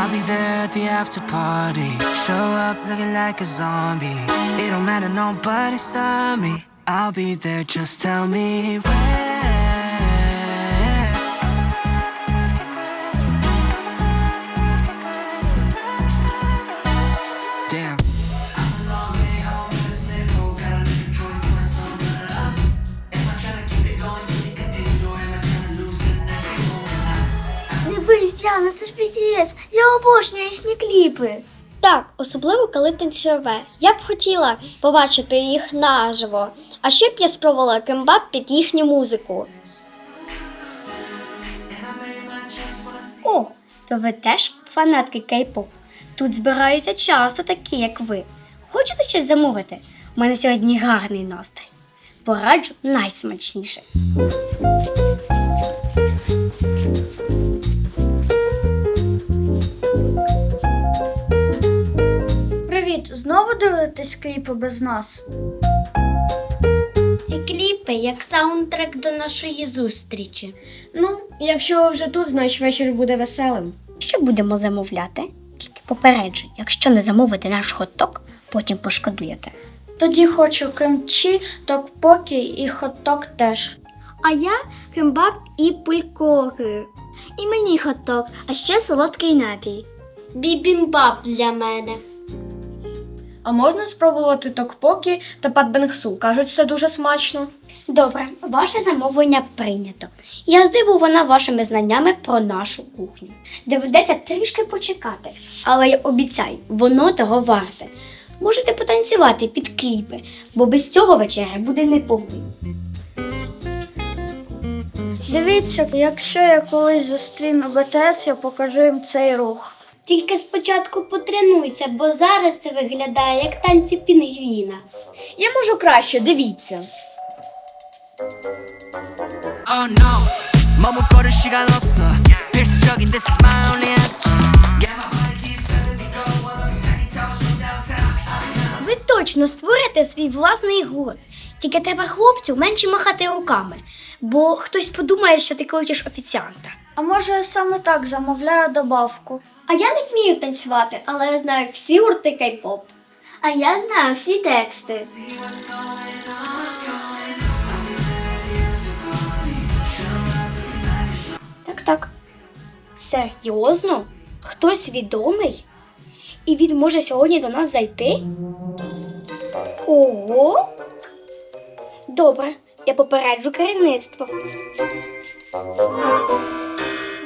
I'll be there at the after party. Show up looking like a zombie. It don't matter, nobody stop me. I'll be there, just tell me where. Діана, це ж BTS. Я обожнюю їхні кліпи. Так, особливо коли танцюве. Я б хотіла побачити їх наживо. А ще б я спробувала кембап під їхню музику. О, то ви теж фанатки кей-поп. Тут збираються часто такі, як ви. Хочете щось замовити? У мене сьогодні гарний настрій. Пораджу найсмачніше. Дивитесь кліпи без нас. Ці кліпи як саундтрек до нашої зустрічі. Ну, якщо ви вже тут, значить вечір буде веселим. Що будемо замовляти? Тільки попереджу, якщо не замовите наш хот-дог, потім пошкодуєте. Тоді хочу кимчі, токпокі і хот-дог теж. А я кембаб і пулькори. І мені хот-дог, а ще солодкий напій. Бібімбаб для мене. А можна спробувати токпокі та патбенгсу? Кажуть, це дуже смачно. Добре, ваше замовлення прийнято. Я здивована вашими знаннями про нашу кухню. Доведеться трішки почекати, але я обіцяю, воно того варте. Можете потанцювати під кліпи, бо без цього вечеря буде неповний. Дивіться, якщо я колись зустріну БТС, я покажу їм цей рух. Тільки спочатку потренуйся, бо зараз це виглядає як танці пінгвіна. Я можу краще, дивіться. Oh no, 머뭇거릴 시간 없어. 필수적인 this is my only answer. Yeah, my body keeps telling me go. While I'm stacking towers from downtown. Ви точно створите свій власний гурт. Тільки треба хлопцю менше махати руками, бо хтось подумає, що ти кличеш офіціанта. А може я саме так замовляю добавку? А я не вмію танцювати, але я знаю всі гурти кей-поп. А я знаю всі тексти. Так, так. Серйозно? Хтось відомий? І він може сьогодні до нас зайти? Ого. Добре, я попереджу керівництво.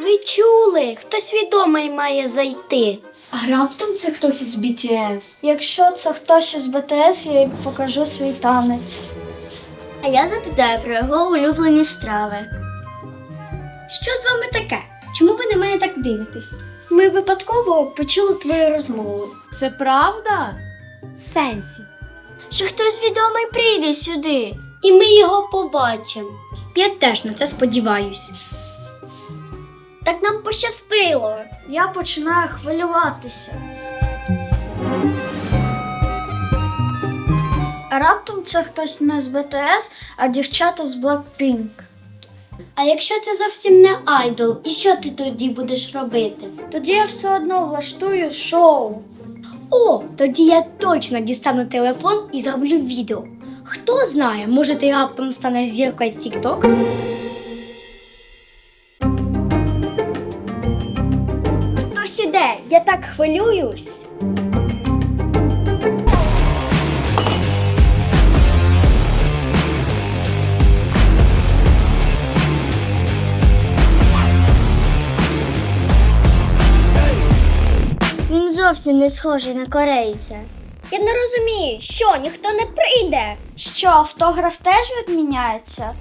Ви чули, хтось відомий має зайти. А раптом це хтось із BTS? Якщо це хтось із БТС, я їм покажу свій танець. А я запитаю про його улюблені страви. Що з вами таке? Чому ви на мене так дивитесь? Ми випадково почули твою розмову. Це правда? В сенсі. Що хтось відомий прийде сюди. І ми його побачимо. Я теж на це сподіваюсь. Так нам пощастило. Я починаю хвилюватися. Раптом це хтось не з БТС, а дівчата з Blackpink. А якщо це зовсім не айдол, і що ти тоді будеш робити? Тоді я все одно влаштую шоу. О, тоді я точно дістану телефон і зроблю відео. Хто знає, може ти раптом станеш зіркою TikTok? Хвилююсь. Він зовсім не схожий на корейця. Я не розумію, що ніхто не прийде. Що, автограф теж відміняється?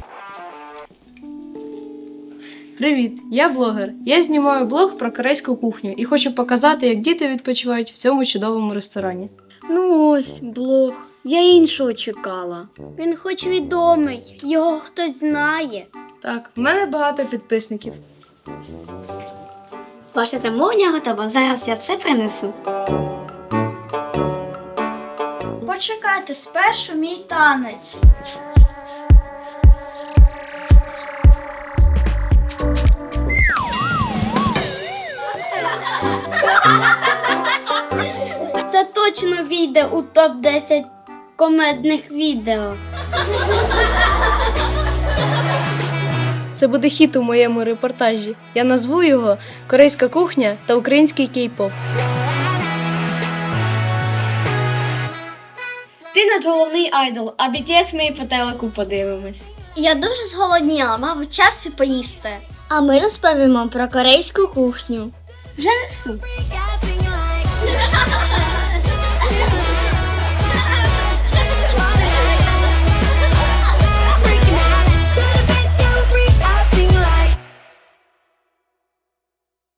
Привіт, я блогер. Я знімаю блог про корейську кухню і хочу показати, як діти відпочивають в цьому чудовому ресторані. Ну ось, блог. Я іншого чекала. Він хоч відомий, його хтось знає. Так, в мене багато підписників. Ваше замовлення готове. Зараз я все принесу. Почекайте, спершу мій танець. У топ-10 комедних відео. Це буде хіт у моєму репортажі. Я назву його Корейська кухня та український кей-поп. Ти наш головний айдол, а BTS ми і по телеку подивимось. Я дуже зголодніла, мабуть, час і поїсти. А ми розповімо про корейську кухню. Вже несу.